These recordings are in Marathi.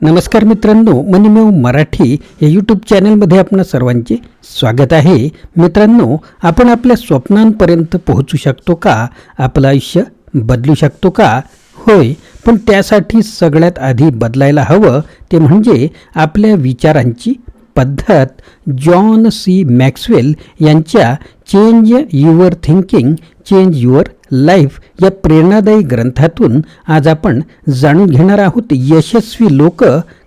नमस्कार मित्रांनो मनीमेव मराठी या यूट्यूब चॅनलमध्ये आपणा सर्वांचे स्वागत आहे. मित्रांनो आपण आपल्या स्वप्नांपर्यंत पोहोचू शकतो का? आपलं आयुष्य बदलू शकतो का? होय पण त्यासाठी सगळ्यात आधी बदलायला हवं ते म्हणजे आपल्या विचारांची पद्धत. जॉन सी मॅक्सवेल यांच्या change your thinking change your life या प्रेरणादायी ग्रंथातून आज आपण जाणून घेणार आहोत यशस्वी लोक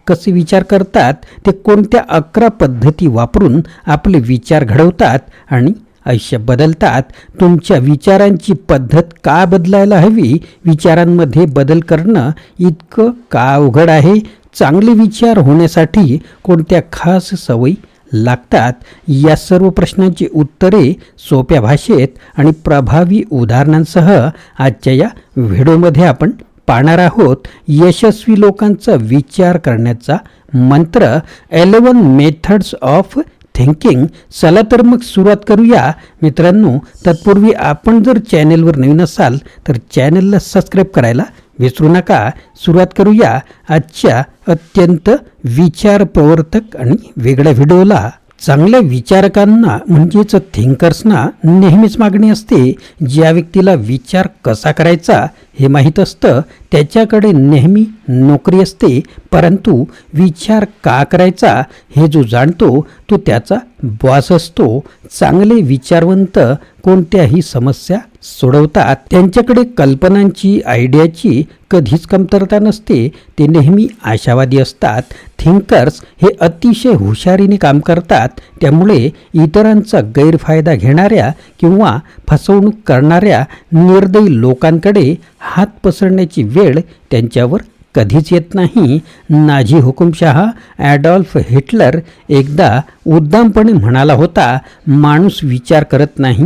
कसे विचार करतात ते कोणत्या अकरा पद्धती वापरून आपले विचार घडवतात आणि आयुष्य बदलतात तुमच्या विचारांची पद्धत का बदलायला हवी विचारांमध्ये बदल करणं इतकं का अवघड आहे चांगले विचार होण्यासाठी कोणत्या खास सवयी लागतात या सर्व प्रश्नांची उत्तरे सोप्या भाषेत आणि प्रभावी उदाहरणांसह आजच्या या व्हिडिओमध्ये आपण पाहणार आहोत. यशस्वी लोकांचा विचार करण्याचा मंत्र एलेवन मेथड्स ऑफ थिंकिंग. चला तर मग सुरुवात करूया. मित्रांनो तत्पूर्वी आपण जर चॅनेलवर नवीन असाल तर चॅनलला सबस्क्राईब करायला विसरू नका. सुरुवात करूया आजच्या अत्यंत विचार प्रवर्तक आणि वेगळ्या व्हिडिओला. चांगल्या विचारकांना म्हणजेच थिंकर्सना नेहमीच मागणी असते ज्या व्यक्तीला विचार कसा करायचा हे माहीत असतं त्याच्याकडे नेहमी नोकरी असते परंतु विचार का करायचा हे जो जाणतो तो त्याचा बॉस असतो. चांगले विचारवंत कोणत्याही समस्या सोडवतात. त्यांच्याकडे कल्पनांची आयडियाची कधीच कमतरता नसते. ते नेहमी आशावादी असतात. थिंकर्स हे अतिशय हुशारीने काम करतात. त्यामुळे इतरांचा गैरफायदा घेणाऱ्या किंवा फसवणूक करणाऱ्या निर्दयी लोकांकडे हात पसरण्याची वेळ त्यांच्यावर कधीच येत नाही. नाझी हुकुमशहा ॲडॉल्फ हिटलर एकदा उद्दामपणे म्हणाला होता माणूस विचार करत नाही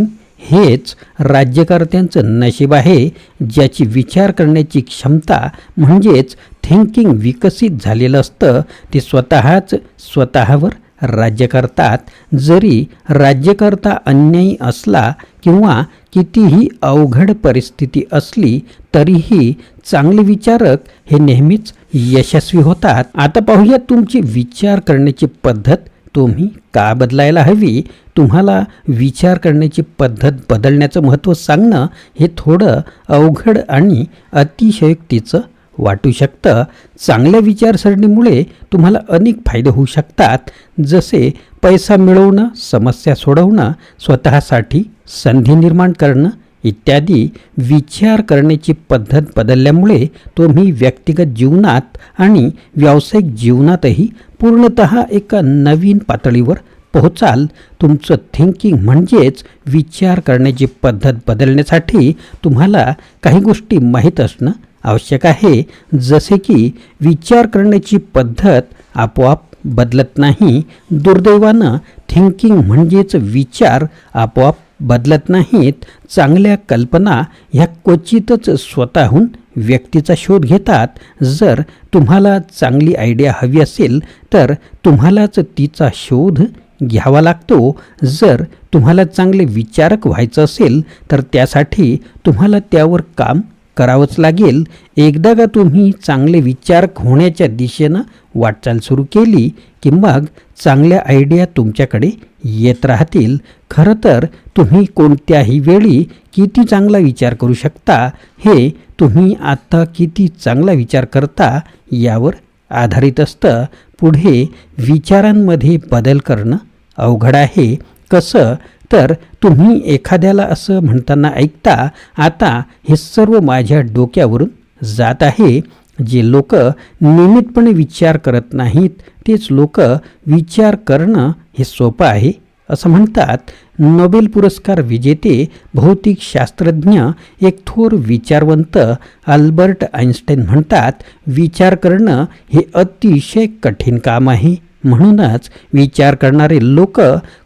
हेच राज्यकर्त्यांचं नशीब आहे. ज्याची विचार करण्याची क्षमता म्हणजेच थिंकिंग विकसित झालेलं असतं ते स्वतःच स्वतःवर राज्य करतात जरी राज्यकर्ता अन्यायी असला किंवा कितीही अवघड परिस्थिती असली तरीही चांगले विचारक हे नेहमीच यशस्वी होतात. आता पाहूया तुमची विचार करण्याची पद्धत. तुम्ही का बदलायला हवी? तुम्हाला विचार करण्याची पद्धत बदलण्याचं महत्त्व सांगणं हे थोडं अवघड आणि अतिशयोक्तीचं वाटू शकतं. चांगल्या विचारसरणीमुळे तुम्हाला अनेक फायदे होऊ शकतात. जसे पैसा मिळवणं समस्या सोडवणं स्वतःसाठी संधी निर्माण करणं इत्यादी विचार करण्याची पद्धत बदलल्यामुळे तुम्ही व्यक्तिगत जीवनात आणि व्यावसायिक जीवनातही पूर्णत एका नवीन पातळीवर पोहोचाल. तुमचं थिंकिंग म्हणजेच विचार करण्याची पद्धत बदलण्यासाठी तुम्हाला काही गोष्टी माहीत असणं आवश्यक आहे जसे की विचार करण्याची पद्धत आपोआप बदलत नाही. दुर्दैवानं थिंकिंग म्हणजेच विचार आपोआप बदलत नाहीत. चांगल्या कल्पना ह्या क्वचितच स्वतःहून व्यक्तीचा शोध घेतात. जर तुम्हाला चांगली आयडिया हवी असेल तर तुम्हालाच तिचा शोध घ्यावा लागतो. जर तुम्हाला चांगले विचारक व्हायचं असेल तर त्यासाठी तुम्हाला त्यावर काम करावंच लागेल. एकदा का तुम्ही चांगले विचार होण्याच्या दिशेनं वाटचाल सुरू केली की मग चांगल्या आयडिया तुमच्याकडे येत राहतील. खरं तर तुम्ही कोणत्याही वेळी किती चांगला विचार करू शकता हे तुम्ही आत्ता किती चांगला विचार करता यावर आधारित असतं. पुढे विचारांमध्ये बदल करणं अवघड आहे. कसं तर तुम्ही एखाद्याला असं म्हणताना ऐकता आता हे सर्व माझ्या डोक्यावरून जात आहे. जे लोक नियमितपणे विचार करत नाहीत तेच लोक विचार करणं हे सोपं आहे असं म्हणतात. नोबेल पुरस्कार विजेते भौतिक शास्त्रज्ञ एक थोर विचारवंत अल्बर्ट आईन्स्टाईन म्हणतात विचार करणं हे अतिशय कठीण काम आहे. म्हणूनच विचार करणारे लोक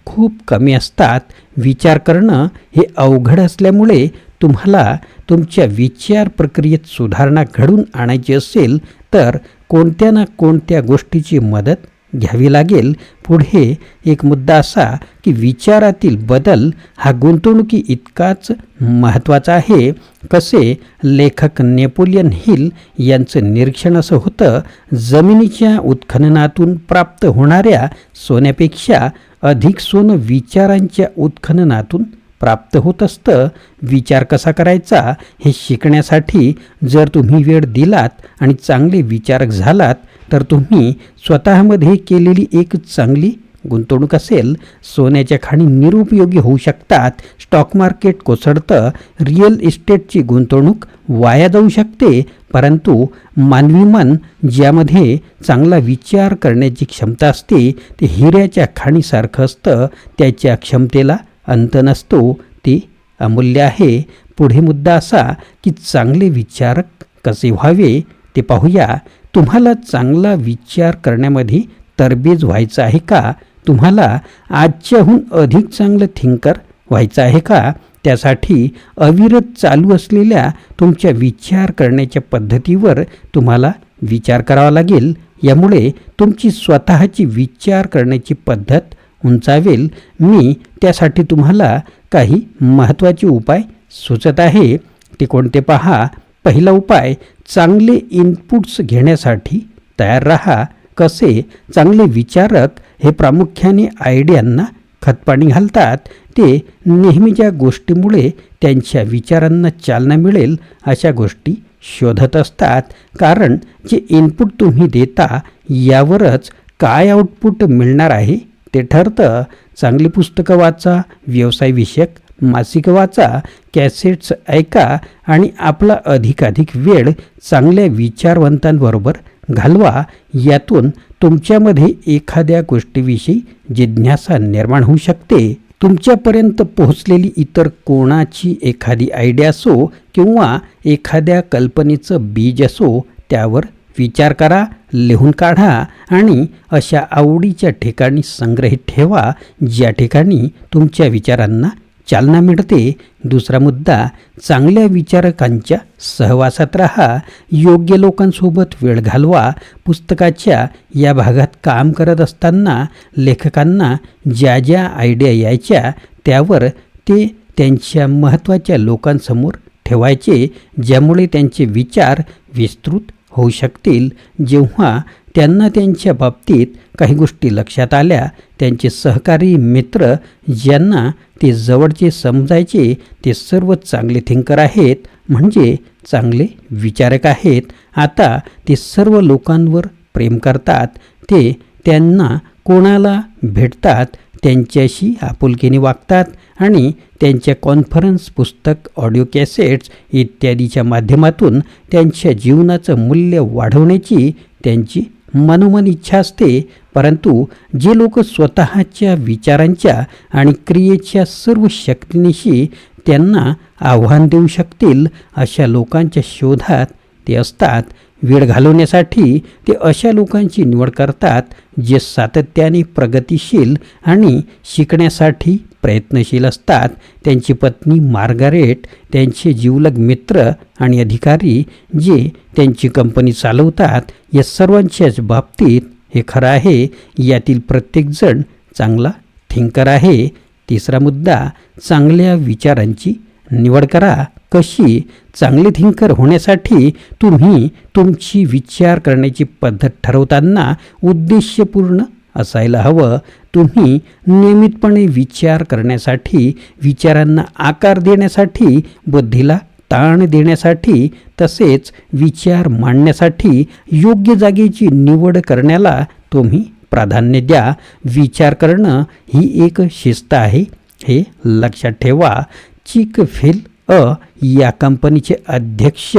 खूप कमी असतात. विचार करणं हे अवघड असल्यामुळे तुम्हाला तुमच्या विचार प्रक्रियेत सुधारणा घडून आणायची असेल तर कोणत्या ना कोणत्या गोष्टीची मदत घ्यावी लागेल. पुढे एक मुद्दा असा की विचारातील बदल हा गुंतवणुकी इतकाच महत्त्वाचा आहे. कसे? लेखक नेपोलियन हिल यांचं निरीक्षण असं होतं जमिनीच्या उत्खननातून प्राप्त होणाऱ्या सोन्यापेक्षा अधिक सोनं विचारांच्या उत्खननातून प्राप्त होत असतं. विचार कसा करायचा? हे शिकण्यासाठी जर तुम्ही वेळ दिलात आणि चांगले विचारक झालात तर तुम्ही स्वतःमध्ये केलेली एक चांगली गुंतवणूक असेल. सोन्याच्या खाणी निरुपयोगी होऊ शकतात. स्टॉक मार्केट कोसळतं. रिअल इस्टेटची गुंतवणूक वाया जाऊ शकते. परंतु मानवी मन ज्यामध्ये चांगला विचार करण्याची क्षमता असते ते हिऱ्याच्या खाणीसारखं असतं. त्याच्या क्षमतेला अंत नसतो ती अमूल्य आहे. पुढे मुद्दा असा की चांगले विचारक कसे व्हावे ते पाहूया. तुम्हाला चांगला विचार करण्यामध्ये तरबेज व्हायचं आहे का? तुम्हाला आजच्याहून अधिक चांगलं थिंकर व्हायचं आहे का? त्यासाठी अविरत चालू असलेल्या तुमच्या विचार करण्याच्या पद्धतीवर तुम्हाला विचार करावा लागेल. यामुळे तुमची स्वतःची विचार करण्याची पद्धत उंचावेल. मी त्यासाठी तुम्हाला काही महत्त्वाचे उपाय सुचत आहे. ते कोणते पहा. पहिला उपाय चांगले इनपुट्स घेण्यासाठी तयार राहा. कसे? चांगले विचारक हे प्रामुख्याने आयडियांना खतपाणी घालतात. ते नेहमीच्या गोष्टीमुळे त्यांच्या विचारांना चालना मिळेल. अशा गोष्टी शोधत असतात. कारण जे इनपुट तुम्ही देता यावरच काय आउटपुट मिळणार आहे? ते ठरतं. चांगली पुस्तकं वाचा व्यवसायविषयक मासिक वाचा कॅसेट्स ऐका आणि आपला अधिकाधिक वेळ चांगल्या विचारवंतांबरोबर घालवा. यातून तुमच्यामध्ये एखाद्या गोष्टीविषयी जिज्ञासा निर्माण होऊ शकते. तुमच्यापर्यंत पोहोचलेली इतर कोणाची एखादी आयडिया असो किंवा एखाद्या कल्पनेचं बीज असो त्यावर विचार करा लिहून काढा आणि अशा आवडीच्या ठिकाणी संग्रहित ठेवा ज्या ठिकाणी तुमच्या विचारांना चालना मिळते. दुसरा मुद्दा चांगल्या विचारकांच्या सहवासात राहा. योग्य लोकांसोबत वेळ घालवा. पुस्तकाच्या या भागात काम करत असताना लेखकांना ज्या ज्या आयडिया यायच्या त्यावर ते त्यांच्या महत्त्वाच्या लोकांसमोर ठेवायचे ज्यामुळे त्यांचे विचार विस्तृत होऊ शकतील जेव्हा त्यांना त्यांच्या बाबतीत काही गोष्टी लक्षात आल्या त्यांचे सहकारी मित्र ज्यांना ते जवळचे समजायचे ते सर्व चांगले थिंकर आहेत म्हणजे चांगले विचारक आहेत. आता ते सर्व लोकांवर प्रेम करतात ते त्यांना कोणाला भेटतात त्यांच्याशी आपुलकीने वागतात आणि त्यांच्या कॉन्फरन्स पुस्तक ऑडिओ कॅसेट्स इत्यादीच्या माध्यमातून त्यांच्या जीवनाचं मूल्य वाढवण्याची त्यांची मनोमन इच्छा असते. परंतु जे लोक स्वतःच्या विचारांच्या आणि क्रियेच्या सर्व शक्तीनिशी त्यांना आव्हान देऊ शकतील अशा लोकांच्या शोधात ते असतात. वेळ घालवण्यासाठी ते अशा लोकांची निवड करतात जे सातत्याने प्रगतिशील आणि शिकण्यासाठी प्रयत्नशील असतात. त्यांची पत्नी मार्गारेट त्यांचे जीवलग मित्र आणि अधिकारी जे त्यांची कंपनी चालवतात या सर्वांच्याच बाबतीत हे खरं आहे. यातील प्रत्येकजण चांगला थिंकर आहे. तिसरा मुद्दा चांगल्या विचारांची निवड करा. कशी? चांगली थिंकर होण्यासाठी तुम्ही तुमची विचार करण्याची पद्धत ठरवताना उद्देशपूर्ण असायला हवं. तुम्ही नियमितपणे विचार करण्यासाठी विचारांना आकार देण्यासाठी बुद्धीला ताण देण्यासाठी तसेच विचार मांडण्यासाठी योग्य जागेची निवड करण्याला तुम्ही प्राधान्य द्या. विचार करणं ही एक शिस्त आहे. हे लक्षात ठेवा. चिकफिल अ या कंपनीचे अध्यक्ष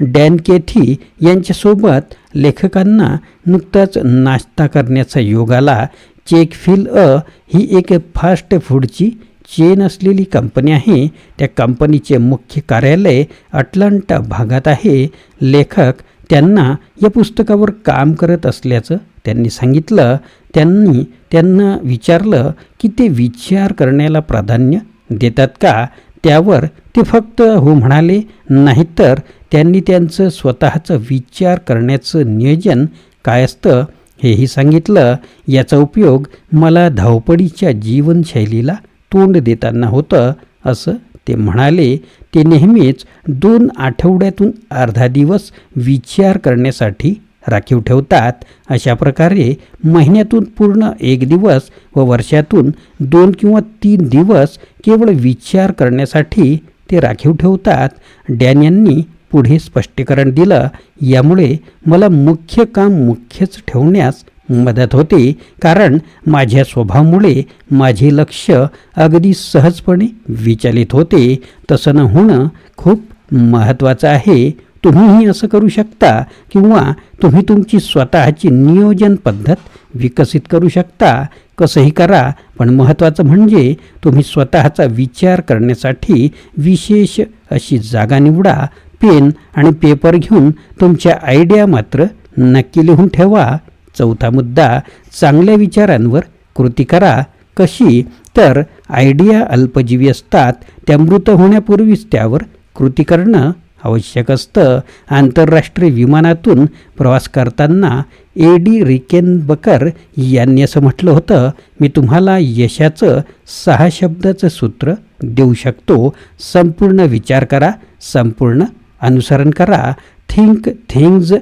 डॅन केथी यांच्यासोबत लेखकांना नुकताच नाश्ता करण्याचा योग आला चेकफिल अ ही एक फास्ट फूडची चेन असलेली कंपनी आहे. त्या कंपनीचे मुख्य कार्यालय अटलांटा भागात आहे. लेखक त्यांना या पुस्तकावर काम करत असल्याचं त्यांनी सांगितलं. त्यांनी त्यांना विचारलं की ते विचार करण्याला प्राधान्य देतात का? त्यावर ते फक्त हो म्हणाले नाहीतर त्यांनी त्यांचं स्वतःचं विचार करण्याचं नियोजन काय असतं हेही सांगितलं. याचा उपयोग मला धावपळीच्या जीवनशैलीला तोंड देताना होतं असं ते म्हणाले. ते नेहमीच दोन आठवड्यातून अर्धा दिवस विचार करण्यासाठी राखीव ठेवतात. अशा प्रकारे महिन्यातून पूर्ण एक दिवस व वर्षातून दोन किंवा तीन दिवस केवळ विचार करण्यासाठी ते राखीव ठेवतात. डॅन यांनी पुढे स्पष्टीकरण दिलं. यामुळे मला मुख्य काम मुख्यच ठेवण्यास मदत होते. कारण माझ्या स्वभावामुळे माझे लक्ष अगदी सहजपणे विचलित होते. तसं न होणं खूप महत्त्वाचं आहे. तुम्हीही असं करू शकता किंवा तुम्ही तुमची स्वतःची नियोजन पद्धत विकसित करू शकता. कसंही करा पण महत्त्वाचं म्हणजे तुम्ही स्वतःचा विचार करण्यासाठी विशेष अशी जागा निवडा पेन आणि पेपर घेऊन तुमच्या आयडिया मात्र नक्की लिहून ठेवा. चौथा मुद्दा चांगल्या विचारांवर कृती करा. कशी? तर आयडिया अल्पजीवी असतात त्या मृत होण्यापूर्वीच त्यावर कृती करणं. आवश्यक असतं. आंतरराष्ट्रीय विमानातून प्रवास करताना ए डी रिकेनबकर यांनी असं म्हटलं होतं मी तुम्हाला यशाचं सहा शब्दाचं सूत्र देऊ शकतो. संपूर्ण विचार करा संपूर्ण अनुसरण करा. Think things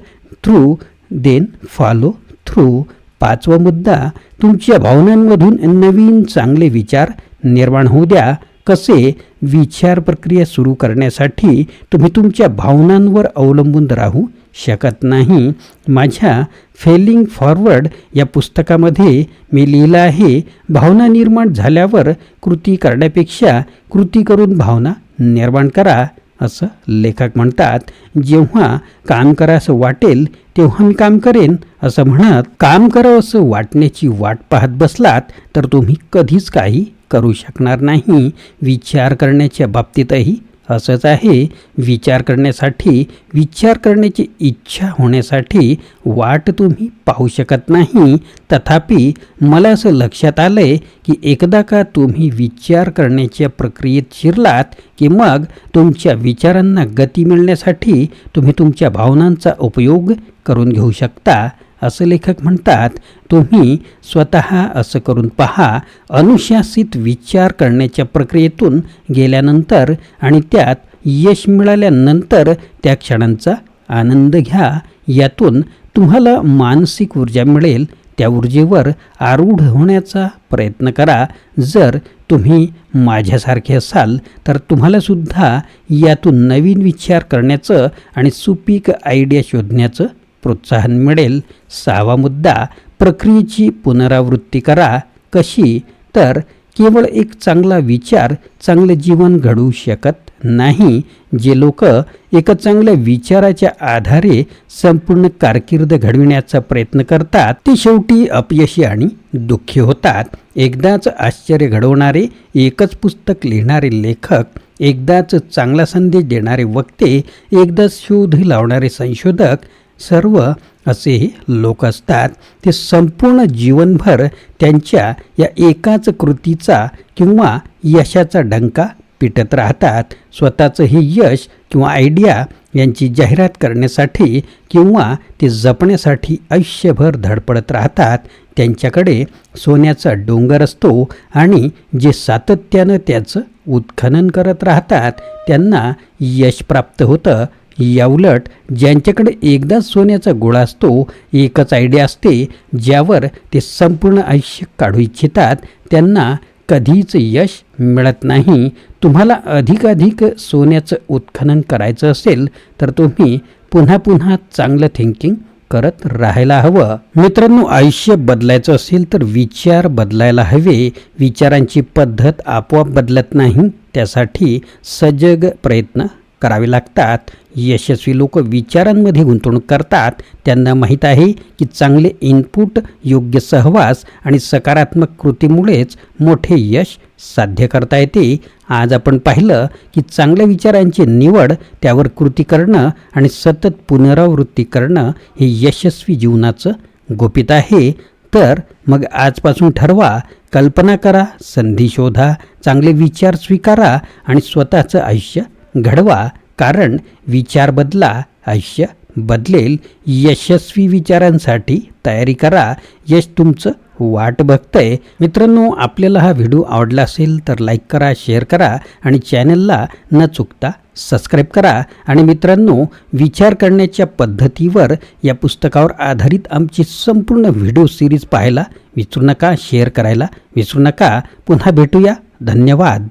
through then follow through पाचवा मुद्दा तुमच्या भावनांमधून नवीन चांगले विचार निर्माण होऊ द्या. कसे विचार प्रक्रिया सुरू करण्यासाठी तुम्ही तुमच्या भावनांवर अवलंबून राहू शकत नाही? माझ्या फेलिंग फॉरवर्ड या पुस्तकामध्ये मी लिहिलं आहे भावना निर्माण झाल्यावर कृती करण्यापेक्षा कृती करून भावना निर्माण करा. असं लेखक म्हणतात जेव्हा काम करावंसं वाटेल तेव्हा मी काम करेन असं म्हणत काम करावं असं वाटण्याची वाट पाहत बसलात तर तुम्ही कधीच काही करू शकणार नाही. विचार करण्याच्या बाबतीतही असंच आहे. विचार करण्यासाठी विचार करण्याची इच्छा होण्यासाठी वाट तुम्ही पाहू शकत नाही. तथापि मला असं लक्षात आलं आहे की एकदा का तुम्ही विचार करण्याच्या प्रक्रियेत शिरलात की मग तुमच्या विचारांना गती मिळण्यासाठी तुम्ही तुमच्या भावनांचा उपयोग करून घेऊ शकता. असं लेखक म्हणतात तुम्ही स्वतः असं करून पहा अनुशासित विचार करण्याच्या प्रक्रियेतून गेल्यानंतर आणि त्यात यश मिळाल्यानंतर त्या क्षणांचा आनंद घ्या. यातून तुम्हाला मानसिक ऊर्जा मिळेल. त्या ऊर्जेवर आरूढ होण्याचा प्रयत्न करा. जर तुम्ही माझ्यासारखे असाल तर तुम्हालासुद्धा यातून नवीन विचार करण्याचं आणि सुपीक आयडिया शोधण्याचं प्रोत्साहन मिळेल. सहावा मुद्दा प्रक्रियेची पुनरावृत्ती करा. कशी? तर केवळ एक चांगला विचार चांगलं जीवन घडवू शकत नाही जे लोक एका चांगल्या विचाराच्या आधारे संपूर्ण कारकीर्द घडविण्याचा प्रयत्न करतात ते शेवटी अपयशी आणि दुःखी होतात. एकदाच आश्चर्य घडवणारे एकच पुस्तक लिहिणारे लेखक एकदाच चांगला संदेश देणारे वक्ते एकदाच शोध लावणारे संशोधक सर्व असे लोक असतात. ते संपूर्ण जीवनभर त्यांच्या या एकाच कृतीचा किंवा यशाचा डंका पिटत राहतात. स्वतःचं हे यश किंवा आयडिया यांची जाहिरात करण्यासाठी किंवा ते जपण्यासाठी आयुष्यभर धडपडत राहतात. त्यांच्याकडे सोन्याचा डोंगर असतो आणि जे सातत्यानं त्याचं उत्खनन करत राहतात त्यांना यश प्राप्त होतं. याउलट ज्यांच्याकडे एकदाच सोन्याचा गोळा असतो एकच आयडिया असते ज्यावर ते संपूर्ण आयुष्य काढू इच्छितात त्यांना कधीच यश मिळत नाही. तुम्हाला अधिकाधिक सोन्याचं उत्खनन करायचं असेल तर तुम्ही पुन्हा पुन्हा चांगलं थिंकिंग करत राहायला हवं. मित्रांनो आयुष्य बदलायचं असेल तर विचार बदलायला हवे. विचारांची पद्धत आपोआप बदलत नाही. त्यासाठी सजग प्रयत्न करावे लागतात. यशस्वी लोक विचारांमध्ये गुंतवणूक करतात. त्यांना माहीत आहे की चांगले इनपुट योग्य सहवास आणि सकारात्मक कृतीमुळेच मोठे यश साध्य करता येते. आज आपण पाहिलं की चांगल्या विचारांची निवड त्यावर कृती करणं आणि सतत पुनरावृत्ती करणं हे यशस्वी जीवनाचं गोपित आहे. तर मग आजपासून ठरवा कल्पना करा संधी शोधा चांगले विचार स्वीकारा आणि स्वतःचं आयुष्य घडवा कारण विचार बदला आयुष्य बदलेल. यशस्वी विचारांसाठी तयारी करा. यश तुमचं वाट बघतंय. मित्रांनो आपल्याला हा व्हिडिओ आवडला असेल तर लाईक करा शेअर करा आणि चॅनलला न चुकता सबस्क्राईब करा. आणि मित्रांनो विचार करण्याच्या पद्धतीवर या पुस्तकावर आधारित आमची संपूर्ण व्हिडिओ सिरीज पाहायला विसरू नका शेअर करायला विसरू नका. पुन्हा भेटूया. धन्यवाद.